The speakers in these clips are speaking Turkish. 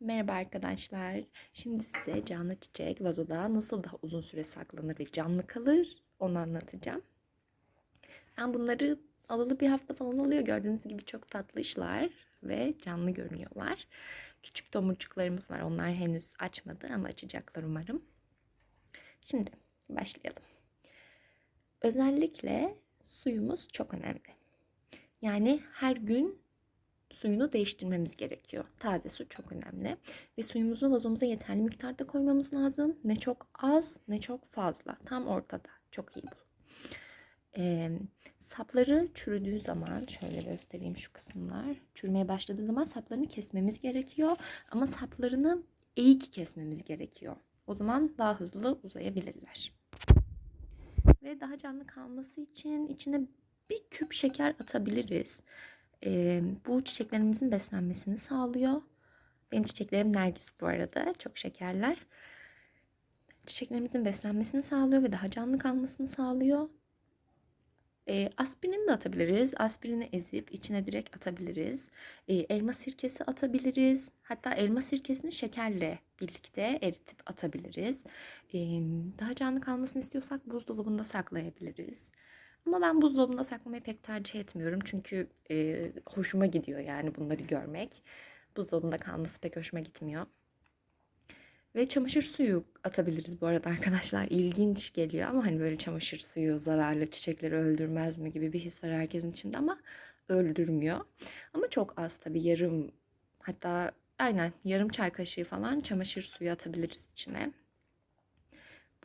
Merhaba arkadaşlar. Şimdi size canlı çiçek vazoda nasıl daha uzun süre saklanır ve canlı kalır onu anlatacağım. Ben bunları alalı bir hafta falan oluyor. Gördüğünüz gibi çok tatlı işler ve canlı görünüyorlar. Küçük tomurcuklarımız var. Onlar henüz açmadı ama açacaklar umarım. Şimdi başlayalım. Özellikle suyumuz çok önemli. Yani her gün suyunu değiştirmemiz gerekiyor. Taze su çok önemli. Ve suyumuzu vazomuza yeterli miktarda koymamız lazım. Ne çok az ne çok fazla. Tam ortada. Çok iyi bu. Ee, sapları çürüdüğü zaman şöyle göstereyim şu kısımlar. Çürümeye başladığı zaman saplarını kesmemiz gerekiyor. Ama saplarını eğik kesmemiz gerekiyor. O zaman daha hızlı uzayabilirler. Ve daha canlı kalması için içine bir küp şeker atabiliriz. Ee, bu çiçeklerimizin beslenmesini sağlıyor. Benim çiçeklerim nergis bu arada. Çok şekerler. Çiçeklerimizin beslenmesini sağlıyor ve daha canlı kalmasını sağlıyor. E, aspirini de atabiliriz. Aspirini ezip içine direkt atabiliriz. E, elma sirkesi atabiliriz. Hatta elma sirkesini şekerle birlikte eritip atabiliriz. E, daha canlı kalmasını istiyorsak buzdolabında saklayabiliriz. Ama ben buzdolabında saklamayı pek tercih etmiyorum. Çünkü e, hoşuma gidiyor yani bunları görmek. Buzdolabında kalması pek hoşuma gitmiyor. Ve çamaşır suyu atabiliriz bu arada arkadaşlar. İlginç geliyor ama hani böyle çamaşır suyu zararlı çiçekleri öldürmez mi gibi bir his var herkesin içinde ama öldürmüyor. Ama çok az tabii yarım hatta aynen yarım çay kaşığı falan çamaşır suyu atabiliriz içine.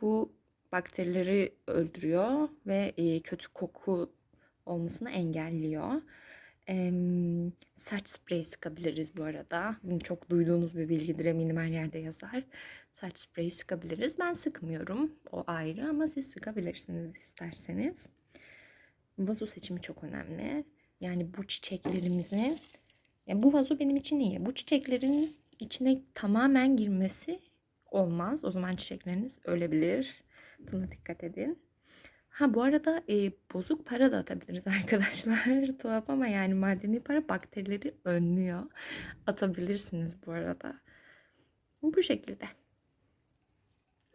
Bu bakterileri öldürüyor ve e, kötü koku olmasını engelliyor. E, saç spreyi sıkabiliriz bu arada. Çok duyduğunuz bir bilgidir eminim her yerde yazar. Saç spreyi sıkabiliriz. Ben sıkmıyorum. O ayrı ama siz sıkabilirsiniz isterseniz. Vazo seçimi çok önemli. Yani bu çiçeklerimizin yani bu vazo benim için iyi. Bu çiçeklerin içine tamamen girmesi olmaz. O zaman çiçekleriniz ölebilir. Buna dikkat edin. Ha bu arada e, bozuk para da atabiliriz arkadaşlar. Tuhaf ama yani madeni para bakterileri önlüyor. Atabilirsiniz bu arada. Bu şekilde.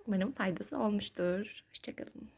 Umarım faydası olmuştur. Hoşçakalın.